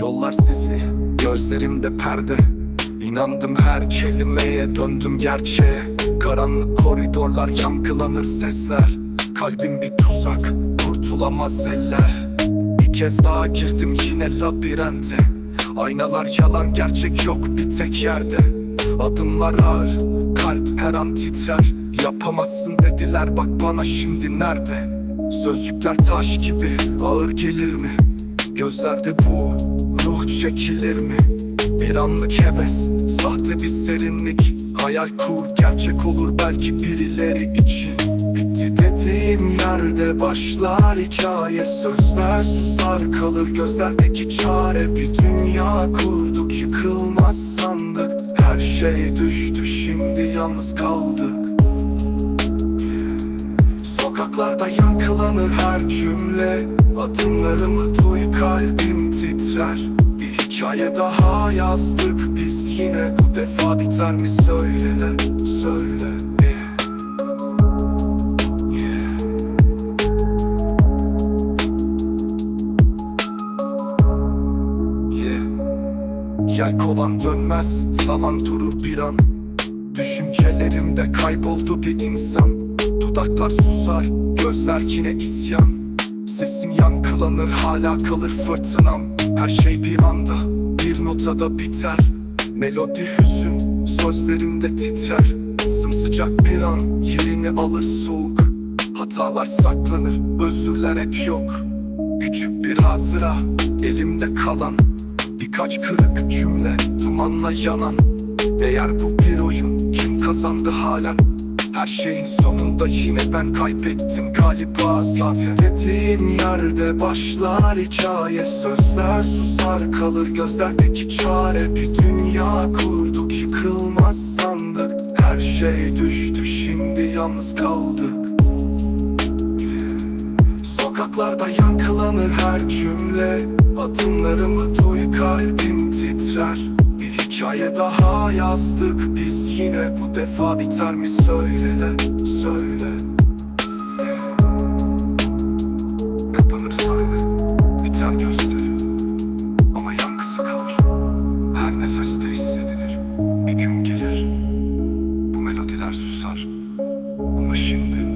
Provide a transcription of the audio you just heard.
yollar sizi Gözlerimde perde. İnandım her kelimeye döndüm gerçeğe. Karanlık koridorlar yankılanır sesler. Kalbim bir tuzak kurtulamaz eller. Bir kez daha girdim yine labirente. Aynalar yalan gerçek yok bir tek yerde. Adımlar ağır kalp her an titrer. Yapamazsın dediler bak bana şimdi nerede? Sözcükler taş gibi ağır gelir mi? Gözlerde bu çekilir mi? Bir anlık heves, sahte bir serinlik. Hayal kur, gerçek olur belki birileri için. Bitti dediğim yerde başlar hikaye. Sözler susar kalır gözlerdeki çare. Bir dünya kurduk yıkılmaz sandık. Her şey düştü şimdi yalnız kaldık. Sokaklarda yankılanır her cümle. Adımlarımı duy kalbim titrer hikaye daha yazdık biz. Yine Bu defa biter mi? Söyle söyle. Yel kovan dönmez Zaman durur bir an. Düşüncelerimde kayboldu bir insan. Dudaklar susar Gözler yine isyan Sesim yankılanır hala kalır fırtınam. Her şey bir anda Bir notada biter. Melodi hüzün Sözlerimde titrer. Sımsıcak bir an Yerini alır soğuk. Hatalar saklanır Özürler hep yok. Küçük bir hatıra Elimde kalan. Birkaç kırık cümle Dumanla yanan. Eğer bu bir oyun Kim kazandı halen Her şeyin sonunda yine ben kaybettim galiba Zaten. Dediğim yerde başlar hikaye Sözler susar kalır gözlerdeki çare. Bir dünya kurduk yıkılmaz sandık. Her şey düştü şimdi yalnız kaldık. Sokaklarda yankılanır her cümle. Adımlarımı duy kalbim titrer hikaye daha yazdık biz. Yine Bu defa biter mi? Söyle, söyle. Kapanır sahne, biter gösteri. Ama yankısı kalır, her nefeste hissedilir. Bir gün gelir, bu melodiler susar. Ama şimdi